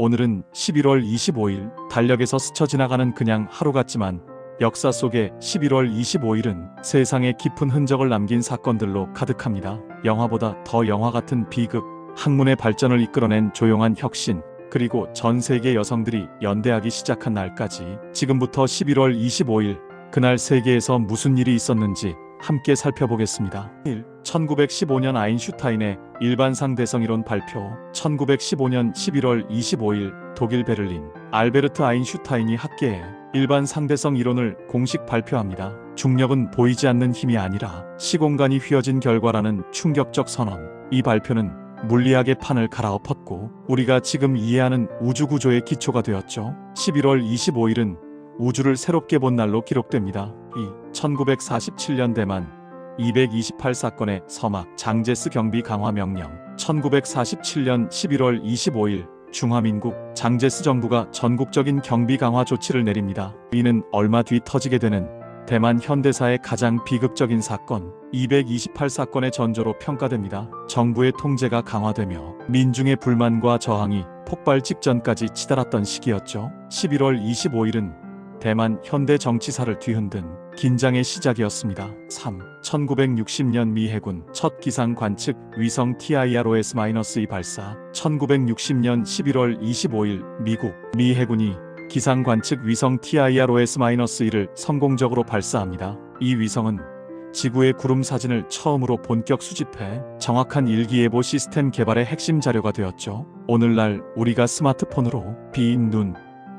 오늘은 11월 25일 달력에서 스쳐 지나가는 그냥 하루 같지만 역사 속에 11월 25일은 세상에 깊은 흔적을 남긴 사건들로 가득합니다. 영화보다 더 영화 같은 비극, 학문의 발전을 이끌어낸 조용한 혁신, 그리고 전 세계 여성들이 연대하기 시작한 날까지 지금부터 11월 25일 그날 세계에서 무슨 일이 있었는지 함께 살펴보겠습니다. 1. 1915년 아인슈타인의 일반상 대성이론 발표 1915년 11월 25일 독일 베를린 알베르트 아인슈타인이 학계에 일반 상대성 이론을 공식 발표합니다. 중력은 보이지 않는 힘이 아니라 시공간이 휘어진 결과라는 충격적 선언. 이 발표는 물리학의 판을 갈아엎었고 우리가 지금 이해하는 우주 구조의 기초가 되었죠. 11월 25일은 우주를 새롭게 본 날로 기록됩니다. 이 1947년 대만 228 사건의 서막 장제스 경비 강화 명령 1947년 11월 25일 중화민국 장제스 정부가 전국적인 경비 강화 조치를 내립니다. 이는 얼마 뒤 터지게 되는 대만 현대사의 가장 비극적인 사건 228 사건의 전조로 평가됩니다. 정부의 통제가 강화되며 민중의 불만과 저항이 폭발 직전까지 치달았던 시기였죠. 11월 25일은 대만 현대 정치사를 뒤흔든 긴장의 시작이었습니다. 3. 1960년 미 해군 첫 기상 관측 위성 TIROS-2 발사 1960년 11월 25일 미국 미 해군이 기상 관측 위성 TIROS-1을 성공적으로 발사합니다. 이 위성은 지구의 구름 사진을 처음으로 본격 수집해 정확한 일기예보 시스템 개발의 핵심 자료가 되었죠. 오늘날 우리가 스마트폰으로 비, 눈,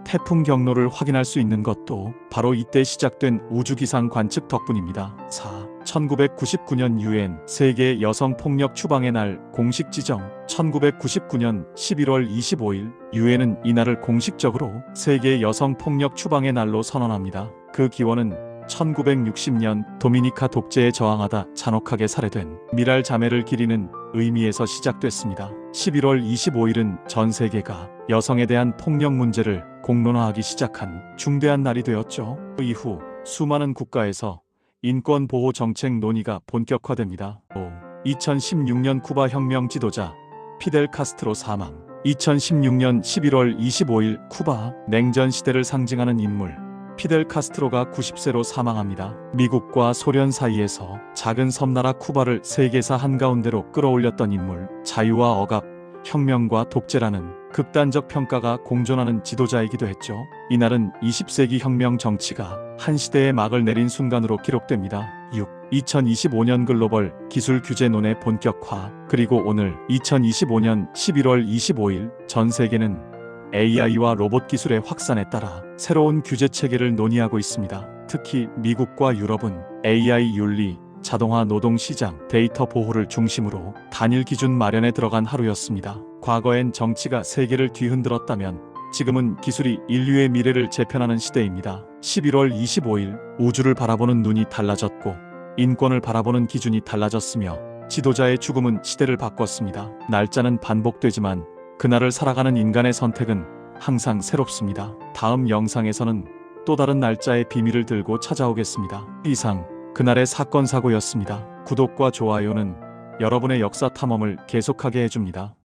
태풍 경로를 확인할 수 있는 것도 바로 이때 시작된 우주기상 관측 덕분입니다. 4. 1999년 유엔 세계 여성 폭력 추방의 날 공식 지정 1999년 11월 25일 유엔은 이날을 공식적으로 세계 여성 폭력 추방의 날로 선언합니다. 그 기원은 1960년 도미니카 독재에 저항하다 잔혹하게 살해된 미랄 자매를 기리는 의미에서 시작됐습니다. 11월 25일은 전 세계가 여성에 대한 폭력 문제를 공론화하기 시작한 중대한 날이 되었죠. 그 이후 수많은 국가에서 인권 보호 정책 논의가 본격화됩니다. 5. 2016년 쿠바 혁명 지도자 피델 카스트로 사망. 2016년 11월 25일 쿠바 냉전 시대를 상징하는 인물 피델 카스트로가 90세로 사망합니다. 미국과 소련 사이에서 작은 섬나라 쿠바를 세계사 한가운데로 끌어올렸던 인물, 자유와 억압, 혁명과 독재라는 극단적 평가가 공존하는 지도자이기도 했죠. 이날은 20세기 혁명 정치가 한 시대의 막을 내린 순간으로 기록됩니다. 6. 2025년 글로벌 기술 규제 논의 본격화 그리고 오늘 2025년 11월 25일 전 세계는 AI와 로봇 기술의 확산에 따라 새로운 규제 체계를 논의하고 있습니다. 특히 미국과 유럽은 AI 윤리, 자동화 노동 시장, 데이터 보호를 중심으로 단일 기준 마련에 들어간 하루였습니다. 과거엔 정치가 세계를 뒤흔들었다면 지금은 기술이 인류의 미래를 재편하는 시대입니다. 11월 25일 우주를 바라보는 눈이 달라졌고 인권을 바라보는 기준이 달라졌으며 지도자의 죽음은 시대를 바꿨습니다. 날짜는 반복되지만 그날을 살아가는 인간의 선택은 항상 새롭습니다. 다음 영상에서는 또 다른 날짜의 비밀을 들고 찾아오겠습니다. 이상 그날의 사건 사고였습니다. 구독과 좋아요는 여러분의 역사 탐험을 계속하게 해줍니다.